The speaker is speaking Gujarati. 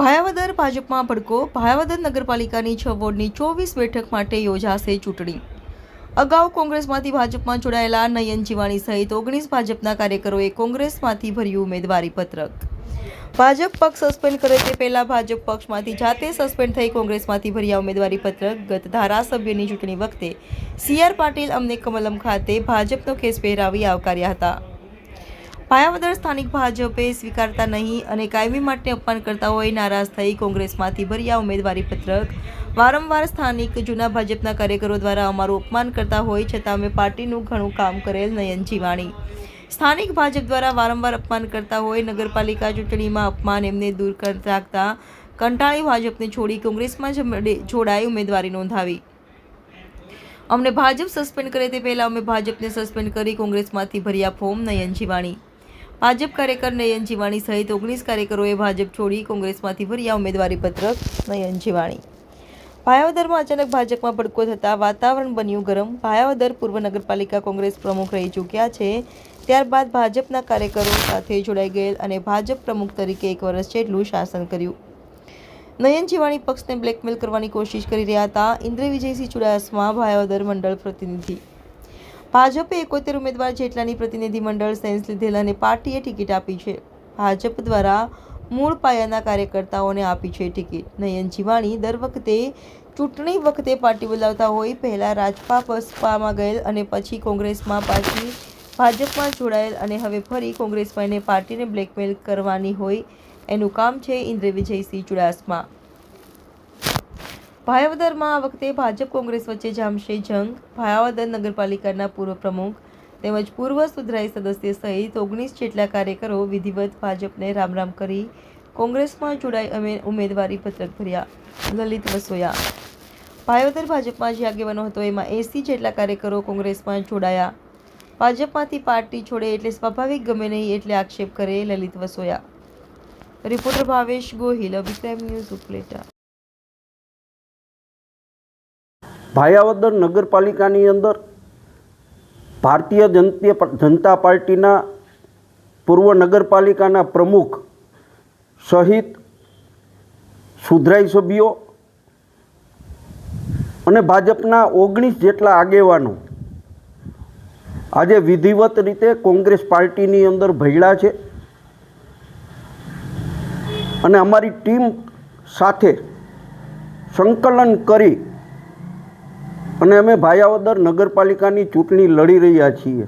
ભાયાવદર ભાજપમાં ભડકો, ભાયાવદર નગરપાલિકાની છ વોર્ડની ચોવીસ બેઠક માટે યોજાશે ચૂંટણી. અગાઉ કોંગ્રેસમાંથી ભાજપમાં જોડાયેલા નયન જીવાણી સહિત ઓગણીસ ભાજપના કાર્યકરોએ કોંગ્રેસમાંથી ભર્યું ઉમેદવારી પત્રક. ભાજપ પક્ષ સસ્પેન્ડ કરે તે પહેલાં ભાજપ પક્ષમાંથી જાતે સસ્પેન્ડ થઈ કોંગ્રેસમાંથી ભર્યા ઉમેદવારી પત્રક ગત ધારાસભ્યની ચૂંટણી વખતે સી પાટીલ અમને કમલમ ખાતે ભાજપનો કેસ પહેરાવી આવકાર્યા હતા. પાયાવદર સ્થાનિક ભાજપે સ્વીકારતા નહીં અને કાયમી માટે અપમાન કરતા હોય નારાજ થઈ કોંગ્રેસમાંથી ભર્યા ઉમેદવારી પત્રક. વારંવાર સ્થાનિક જૂના ભાજપના કાર્યકરો દ્વારા અમારું અપમાન કરતા હોય છતાં અમે પાર્ટીનું ઘણું કામ કરેલ નયન જીવાણી. સ્થાનિક ભાજપ દ્વારા વારંવાર અપમાન કરતા હોય નગરપાલિકા ચૂંટણીમાં અપમાન એમને દૂર રાખતા કંટાળી ભાજપને છોડી કોંગ્રેસમાં જોડાઈ ઉમેદવારી નોંધાવી. અમને ભાજપ સસ્પેન્ડ કરે તે પહેલાં અમે ભાજપને સસ્પેન્ડ કરી કોંગ્રેસમાંથી ભર્યા ફોર્મ નયન જીવાણી. ભાજપ કાર્યકર નયન જીવાણી સહિત ઓગણીસ કાર્યકરોએ ભાજપ છોડી કોંગ્રેસમાંથી ભર્યા ઉમેદવારી પત્રક નયન જીવાણી. ભાયાવદરમાં અચાનક ભાજપમાં ભડકો થતાં વાતાવરણ બન્યું ગરમ. ભાયાવદર પૂર્વ નગરપાલિકા કોંગ્રેસ પ્રમુખ રહી ચૂક્યા છે. ત્યારબાદ ભાજપના કાર્યકરો સાથે જોડાઈ ગયેલ અને ભાજપ પ્રમુખ તરીકે એક વર્ષ જેટલું શાસન કર્યું. નયન જીવાણી પક્ષને બ્લેકમેલ કરવાની કોશિશ કરી રહ્યા હતા. ઇન્દ્ર વિજયસિંહ ચુડાસમા ભાયાવદર મંડળ પ્રતિનિધિ. ભાજપે એકોતેર ઉમેદવાર જેટલાની પ્રતિનિધિ મંડળ સેન્સ લીધેલ અને પાર્ટીએ ટિકિટ આપી છે. ભાજપ દ્વારા મૂળ પાયાના કાર્યકર્તાઓને આપી છે ટિકિટ. નયન જીવાણી દર વખતે ચૂંટણી વખતે પાર્ટી બોલાવતા હોય, પહેલાં રાજપા બસપામાં ગયેલ અને પછી કોંગ્રેસમાં પાછી ભાજપમાં જોડાયેલ અને હવે ફરી કોંગ્રેસમાં એને પાર્ટીને બ્લેકમેલ કરવાની હોય એનું કામ છે ઇન્દ્ર વિજયસિંહ ચુડાસમા. ભાયાવદરમાં આ વખતે ભાજપ કોંગ્રેસ વચ્ચે જામશે જંગ. ભાયાવદર નગરપાલિકાના પૂર્વ પ્રમુખ તેમજ પૂર્વ સુધરાઈ સદસ્ય સહિત ઓગણીસ જેટલા કાર્યકરો વિધિવત ભાજપને રામ રામ કરી કોંગ્રેસમાં જોડાઈ અમે ઉમેદવારી પત્રક ભર્યા. લલિત વસોયા. ભાયાવદર ભાજપમાં જે આગેવાનો હતો, એમાં એસી જેટલા કાર્યકરો કોંગ્રેસમાં જોડાયા. ભાજપમાંથી પાર્ટી છોડે એટલે સ્વાભાવિક ગમે નહીં એટલે આક્ષેપ કરે Lalit Vasoya. Reporter Bhavesh Gohil, Abhipray news Upleta. Bhayavadar નગરપાલિકાની અંદર ભારતીય જનતા જનતા પાર્ટીના પૂર્વ નગરપાલિકાના પ્રમુખ સહિત સુધરાઈ સભ્યો અને ભાજપના ઓગણીસ જેટલા આગેવાનો આજે વિધિવત રીતે કોંગ્રેસ પાર્ટીની અંદર ભયડા છે. અને અમારી ટીમ સાથે સંકલન કરી અને અમે ભાયાવદર નગરપાલિકાની ચૂંટણી લડી રહ્યા છીએ.